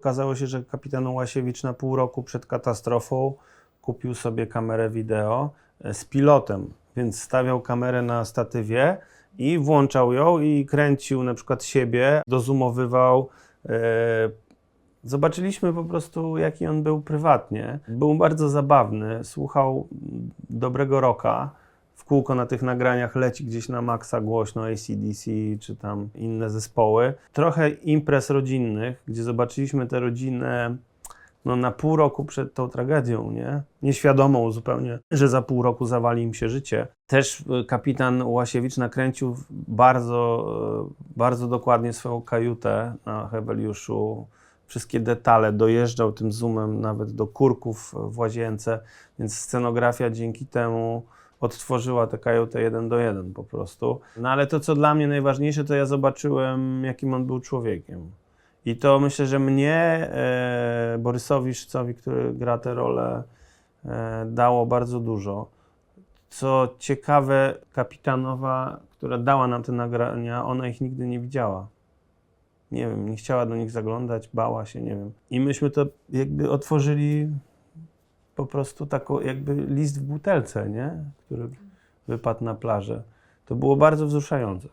Okazało się, że kapitan Łasiewicz na pół roku przed katastrofą kupił sobie kamerę wideo e, z pilotem, więc stawiał kamerę na statywie i włączał ją i kręcił na przykład siebie, dozumowywał. e, Zobaczyliśmy po prostu, jaki on był prywatnie. Był bardzo zabawny, słuchał dobrego rocka. W kółko na tych nagraniach leci gdzieś na maksa głośno ACDC czy tam inne zespoły. Trochę imprez rodzinnych, gdzie zobaczyliśmy tę rodzinę no, na pół roku przed tą tragedią, nie? Nieświadomą zupełnie, że za pół roku zawali im się życie. Też y, kapitan Łasiewicz nakręcił bardzo, y, bardzo dokładnie swoją kajutę na Heweliuszu. Wszystkie detale dojeżdżał tym zoomem nawet do kurków w łazience, więc scenografia dzięki temu odtworzyła tę kajutę jeden do jeden po prostu. No ale to, co dla mnie najważniejsze, to ja zobaczyłem, jakim on był człowiekiem. I to myślę, że mnie, e, Borysowi Szycowi, który gra tę rolę, e, dało bardzo dużo. Co ciekawe, kapitanowa, która dała nam te nagrania, ona ich nigdy nie widziała. Nie wiem, nie chciała do nich zaglądać, bała się, nie wiem. I myśmy to jakby otworzyli po prostu taką jakby list w butelce, nie? Który wypadł na plażę. To było bardzo wzruszające.